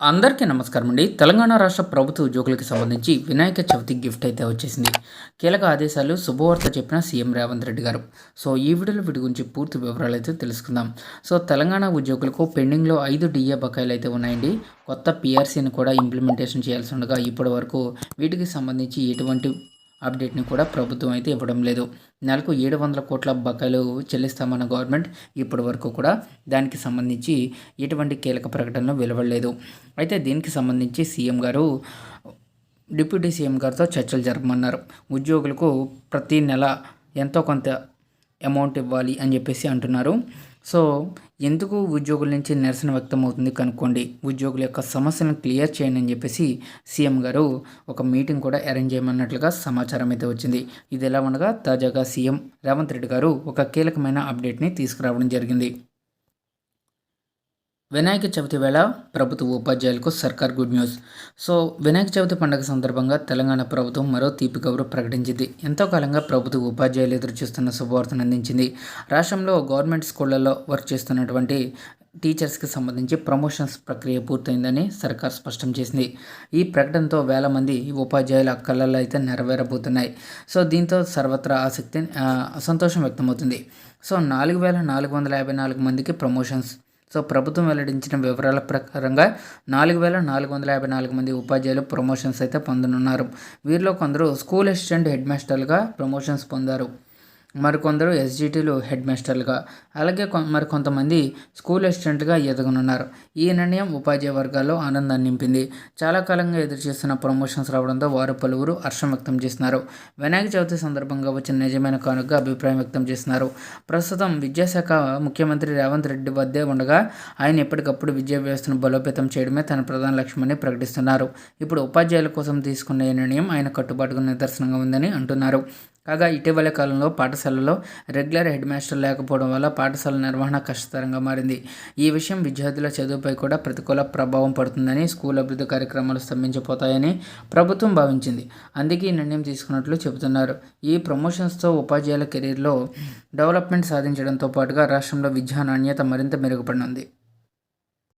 అందరికీ నమస్కారం అండి. తెలంగాణ రాష్ట్ర ప్రభుత్వ ఉద్యోగులకు సంబంధించి వినాయక చవితి గిఫ్ట్ అయితే వచ్చేసింది. కీలక ఆదేశాలు శుభవార్త చెప్పిన సీఎం రేవంత్ రెడ్డి గారు. సో ఈ వీడియోలో వీటి గురించి పూర్తి వివరాలు అయితే తెలుసుకుందాం. సో తెలంగాణ ఉద్యోగులకు పెండింగ్లో ఐదు డిఏ బకాయిలు అయితే ఉన్నాయండి. కొత్త పిఆర్సీని కూడా ఇంప్లిమెంటేషన్ చేయాల్సి ఉండగా ఇప్పటి వరకు వీటికి సంబంధించి ఎటువంటి అప్డేట్ని కూడా ప్రభుత్వం అయితే ఇవ్వడం లేదు. నెలకు ఏడు వందల కోట్ల బకాయిలు చెల్లిస్తామన్న గవర్నమెంట్ ఇప్పటి వరకు కూడా దానికి సంబంధించి ఎటువంటి కీలక ప్రకటనలు వెలువడలేదు. అయితే దీనికి సంబంధించి సీఎం గారు డిప్యూటీ సీఎం గారితో చర్చలు జరపమన్నారు. ఉద్యోగులకు ప్రతి నెల ఎంతో కొంత అమౌంట్ ఇవ్వాలి అని చెప్పేసి అంటున్నారు. సో ఎందుకు ఉద్యోగుల నుంచి నిరసన వ్యక్తం అవుతుంది కనుక్కోండి. ఉద్యోగుల యొక్క సమస్యలను క్లియర్ చేయండి అని చెప్పేసి సీఎం గారు ఒక మీటింగ్ కూడా అరేంజ్ చేయమన్నట్లుగా సమాచారం అయితే వచ్చింది. ఇది ఎలా ఉండగా తాజాగా సీఎం రేవంత్ రెడ్డి గారు ఒక కీలకమైన అప్డేట్ని తీసుకురావడం జరిగింది. వినాయక చవితి వేళ ప్రభుత్వ ఉపాధ్యాయులకు సర్కార్ good news. So Vinayaka Chavithi పండుగ సందర్భంగా తెలంగాణ ప్రభుత్వం మరో తీపి కబురు ప్రకటించింది. ఎంతో కాలంగా ప్రభుత్వ ఉపాధ్యాయులు ఎదురు చూస్తున్న శుభవార్తను అందించింది. రాష్ట్రంలో గవర్నమెంట్ స్కూళ్ళలో వర్క్ చేస్తున్నటువంటి టీచర్స్కి సంబంధించి ప్రమోషన్స్ ప్రక్రియ పూర్తయిందని సర్కార్ స్పష్టం చేసింది. ఈ ప్రకటనతో వేల మంది ఉపాధ్యాయుల కళ్ళల్లో అయితే నెరవేరబోతున్నాయి. సో దీంతో సర్వత్రా ఆసక్తి సంతోషం వ్యక్తమవుతుంది. సో నాలుగు వేల నాలుగు వందల యాభై నాలుగు మందికి ప్రమోషన్స్ సో ప్రభుత్వం వెల్లడించిన వివరాల ప్రకారంగా నాలుగు వేల నాలుగు వందల యాభై నాలుగు మంది ఉపాధ్యాయులు ప్రమోషన్స్ అయితే పొందనున్నారు. వీరిలో కొందరు స్కూల్ అసిస్టెంట్ హెడ్ మాస్టర్లుగా ప్రమోషన్స్ పొందారు. మరికొందరు ఎస్జిటీలు హెడ్ మాస్టర్లుగా అలాగే మరి కొంతమంది స్కూల్ అసిస్టెంట్గా ఎదగనున్నారు. ఈ నిర్ణయం ఉపాధ్యాయ వర్గాల్లో ఆనందాన్ని నింపింది. చాలా కాలంగా ఎదురుచూస్తున్న ప్రమోషన్స్ రావడంతో వారు పలువురు హర్షం వ్యక్తం చేస్తున్నారు. వినాయక చవితి సందర్భంగా వచ్చిన నిజమైన కానుక అభిప్రాయం వ్యక్తం చేస్తున్నారు. ప్రస్తుతం విద్యాశాఖ ముఖ్యమంత్రి రేవంత్ రెడ్డి వద్దే ఉండగా ఆయన ఎప్పటికప్పుడు విద్యా వ్యవస్థను బలోపేతం చేయడమే తన ప్రధాన లక్ష్యమని ప్రకటిస్తున్నారు. ఇప్పుడు ఉపాధ్యాయుల కోసం తీసుకున్న ఈ నిర్ణయం ఆయన కట్టుబాటుకు నిదర్శనంగా ఉందని అంటున్నారు. కాగా ఇటీవల కాలంలో పాఠశాలలో రెగ్యులర్ హెడ్ మాస్టర్ లేకపోవడం వల్ల పాఠశాల నిర్వహణ కష్టతరంగా మారింది. ఈ విషయం విద్యార్థుల చదువుపై కూడా ప్రతికూల ప్రభావం పడుతుందని స్కూల్ అభివృద్ధి కార్యక్రమాలు స్తంభించిపోతాయని ప్రభుత్వం భావించింది. అందుకే ఈ నిర్ణయం తీసుకున్నట్లు చెబుతున్నారు. ఈ ప్రమోషన్స్తో ఉపాధ్యాయుల కెరీర్లో డెవలప్మెంట్ సాధించడంతో పాటుగా రాష్ట్రంలో విద్యా నాణ్యత మరింత మెరుగుపడింది